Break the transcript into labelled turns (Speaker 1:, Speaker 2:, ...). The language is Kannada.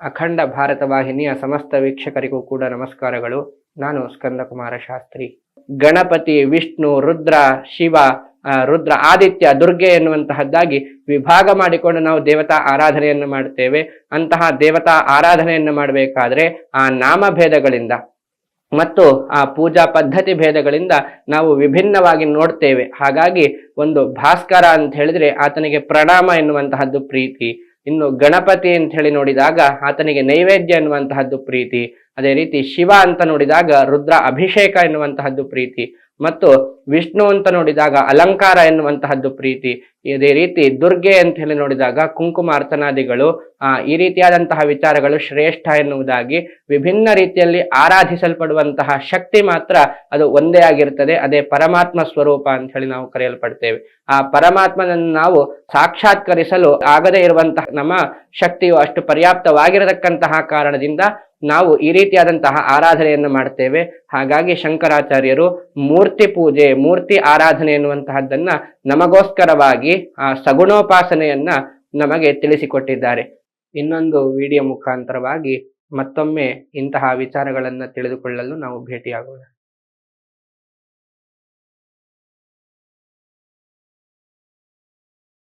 Speaker 1: ಅಖಂಡ ಭಾರತ ವಾಹಿನಿಯ ಸಮಸ್ತ ವೀಕ್ಷಕರಿಗೂ ಕೂಡ ನಮಸ್ಕಾರಗಳು. ನಾನು ಸ್ಕಂದಕುಮಾರ ಶಾಸ್ತ್ರಿ. ಗಣಪತಿ, ವಿಷ್ಣು, ರುದ್ರ, ಶಿವ ರುದ್ರ ಆದಿತ್ಯ, ದುರ್ಗೆ ಎನ್ನುವಂತಹದ್ದಾಗಿ ವಿಭಾಗ ಮಾಡಿಕೊಂಡು ನಾವು ದೇವತಾ ಆರಾಧನೆಯನ್ನು ಮಾಡುತ್ತೇವೆ. ಅಂತಹ ದೇವತಾ ಆರಾಧನೆಯನ್ನು ಮಾಡಬೇಕಾದ್ರೆ ಆ ನಾಮಭೇದಗಳಿಂದ ಮತ್ತು ಆ ಪೂಜಾ ಪದ್ಧತಿ ಭೇದಗಳಿಂದ ನಾವು ವಿಭಿನ್ನವಾಗಿ ನೋಡ್ತೇವೆ. ಹಾಗಾಗಿ ಒಂದು ಭಾಸ್ಕರ ಅಂತ ಹೇಳಿದ್ರೆ ಆತನಿಗೆ ಪ್ರಣಾಮ ಎನ್ನುವಂತಹದ್ದು ಪ್ರೀತಿ. ಇನ್ನು ಗಣಪತಿ ಅಂತ ಹೇಳಿ ನೋಡಿದಾಗ ಆತನಿಗೆ ನೈವೇದ್ಯ ಎನ್ನುವಂತಹದ್ದು ಪ್ರೀತಿ. ಅದೇ ರೀತಿ ಶಿವ ಅಂತ ನೋಡಿದಾಗ ರುದ್ರ ಅಭಿಷೇಕ ಎನ್ನುವಂತಹದ್ದು ಪ್ರೀತಿ. ಮತ್ತು ವಿಷ್ಣು ಅಂತ ನೋಡಿದಾಗ, ಅಲಂಕಾರ ಎನ್ನುವಂತಹದ್ದು ಪ್ರೀತಿ. ಇದೇ ರೀತಿ ದುರ್ಗೆ ಅಂತ ಹೇಳಿ ನೋಡಿದಾಗ, ಕುಂಕುಮ ಅರ್ಚನಾದಿಗಳು, ಆ, ಈ ರೀತಿಯಾದಂತಹ ವಿಚಾರಗಳು ಶ್ರೇಷ್ಠ ಎನ್ನುವುದಾಗಿ ವಿಭಿನ್ನ ರೀತಿಯಲ್ಲಿ ಆರಾಧಿಸಲ್ಪಡುವಂತಹ ಶಕ್ತಿ ಮಾತ್ರ ಅದು ಒಂದೇ ಆಗಿರ್ತದೆ. ಅದೇ ಪರಮಾತ್ಮ ಸ್ವರೂಪ ಅಂತ ಹೇಳಿ ನಾವು ಕರೆಯಲ್ಪಡ್ತೇವೆ. ಆ ಪರಮಾತ್ಮನನ್ನು ನಾವು ಸಾಕ್ಷಾತ್ಕರಿಸಲು ಆಗದೇ ಇರುವಂತಹ ನಮ್ಮ ಶಕ್ತಿಯು ಅಷ್ಟು ಪರ್ಯಾಪ್ತವಾಗಿರತಕ್ಕಂತಹ ಕಾರಣದಿಂದ ನಾವು ಈ ರೀತಿಯಾದಂತಹ ಆರಾಧನೆಯನ್ನು ಮಾಡ್ತೇವೆ. ಹಾಗಾಗಿ ಶಂಕರಾಚಾರ್ಯರು ಮೂರ್ತಿ ಪೂಜೆ ಮೂರ್ತಿ ಆರಾಧನೆ ಎನ್ನುವಂತಹದ್ದನ್ನ ನಮಗೋಸ್ಕರವಾಗಿ ಆ ಸಗುಣೋಪಾಸನೆಯನ್ನ ನಮಗೆ ತಿಳಿಸಿಕೊಟ್ಟಿದ್ದಾರೆ. ಇನ್ನೊಂದು ವಿಡಿಯೋ ಮುಖಾಂತರವಾಗಿ ಮತ್ತೊಮ್ಮೆ ಇಂತಹ ವಿಚಾರಗಳನ್ನು ತಿಳಿದುಕೊಳ್ಳಲು ನಾವು ಭೇಟಿಯಾಗೋಣ.